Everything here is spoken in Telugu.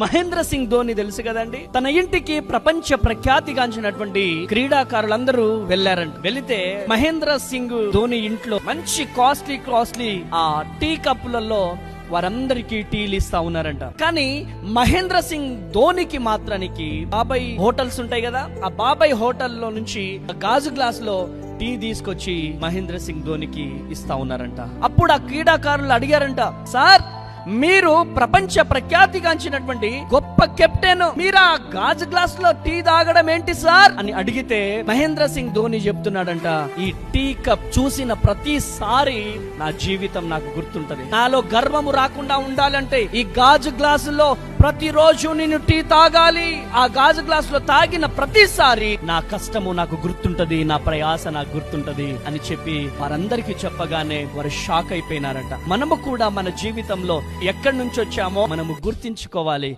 మహేంద్ర సింగ్ ధోని తెలుసు కదండి? తన ఇంటికి ప్రపంచ ప్రఖ్యాతిగాంచినటువంటి క్రీడాకారులందరూ వెళ్ళారంట వెళితే మహేంద్ర సింగ్ ధోని ఇంట్లో మంచి కాస్ట్లీ కాస్ట్లీ ఆ టీ కప్పులలో వారందరికీ టీలు ఇస్తా ఉన్నారంట. కానీ మహేంద్ర సింగ్ ధోనికి మాత్రానికి బాబాయ్ హోటల్స్ ఉంటాయి కదా? ఆ బాబాయ్ హోటల్లో నుంచి గాజు గ్లాస్లో టీ తీసుకొచ్చి మహేంద్ర సింగ్ ధోనికి ఇస్తా ఉన్నారంట. అప్పుడు ఆ క్రీడాకారులు అడిగారంట సార్ మీరు ప్రపంచ ప్రఖ్యాతిగాంచినటువంటి గొప్ప కెప్టెన్ మీరు ఆ గాజు గ్లాస్లో టీ తాగడం ఏంటి సార్? అని అడిగితే మహేంద్ర సింగ్ ధోని చెప్తున్నాడంట ఈ టీ కప్ చూసిన ప్రతిసారి నా జీవితం నాకు గుర్తుంటది. నాలో గర్వము రాకుండా ఉండాలంటే ఈ గాజు గ్లాసులో ప్రతిరోజు నేను టీ తాగాలి. ఆ గాజు గ్లాస్లో తాగిన ప్రతిసారి నా కష్టము నాకు గుర్తుంటది నా ప్రయాస నాకు గుర్తుంటది అని చెప్పి వారందరికీ చెప్పగానే వారు షాక్ అయిపోయినారంట. మనము కూడా మన జీవితంలో ఎక్కడి నుంచి వచ్చామో మనము గుర్తించుకోవాలి.